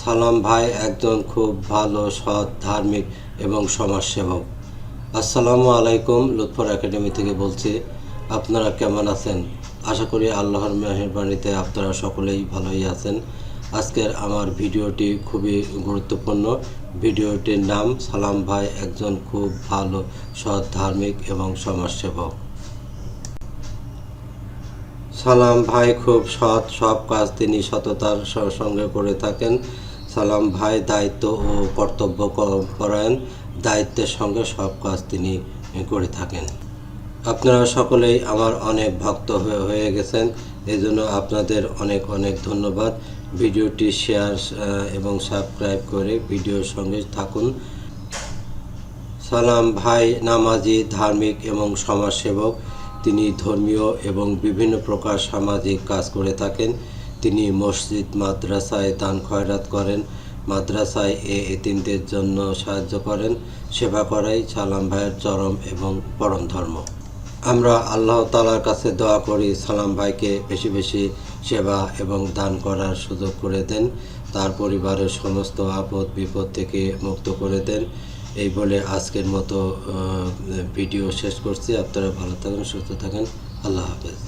সালাম ভাই, একজন খুব ভালো, সৎ, ধার্মিক এবং সমাজসেবক। আসসালামু আলাইকুম, লুৎফর একাডেমি থেকে বলছি, আপনারা কেমন আছেন? আশা করি আল্লাহর মেহরবানিতে আপনারা সকলেই ভালোই আছেন। আজকের আমার ভিডিওটি খুবই গুরুত্বপূর্ণ। ভিডিওটির নাম, সালাম ভাই, একজন খুব ভালো, সৎ, ধার্মিক এবং সমাজসেবক। সালাম ভাই খুব সৎ, সব কাজ তিনি সততার সঙ্গে করে থাকেন। সালাম ভাই দায়িত্ব ও কর্তব্য পরায়ণ দায়িত্বের সঙ্গে সব কাজ তিনি করে থাকেন। আপনারা সকলেই আমার অনেক ভক্ত হয়ে হয়ে গেছেন এই জন্য আপনাদের অনেক অনেক ধন্যবাদ। ভিডিওটি শেয়ার এবং সাবস্ক্রাইব করে ভিডিওর সঙ্গে থাকুন। সালাম ভাই নামাজি, ধার্মিক এবং সমাজসেবক। তিনি ধর্মীয় এবং বিভিন্ন প্রকার সামাজিক কাজ করে থাকেন। তিনি মসজিদ, মাদ্রাসায় দান খয়রাত করেন। মাদ্রাসায় এ এতিমদের জন্য সাহায্য করেন। সেবা করাই সালাম ভাইয়ের চরম এবং পরম ধর্ম। আমরা আল্লাহ তালার কাছে দোয়া করি, সালাম ভাইকে বেশি বেশি সেবা এবং দান করার সুযোগ করে দেন। তার পরিবারের সমস্ত আপদ বিপদ থেকে মুক্ত করে দেন। এই বলে আজকের মতো ভিডিও শেষ করছি। আপনারা ভালো থাকেন সুস্থ থাকেন। আল্লাহ হাফেজ।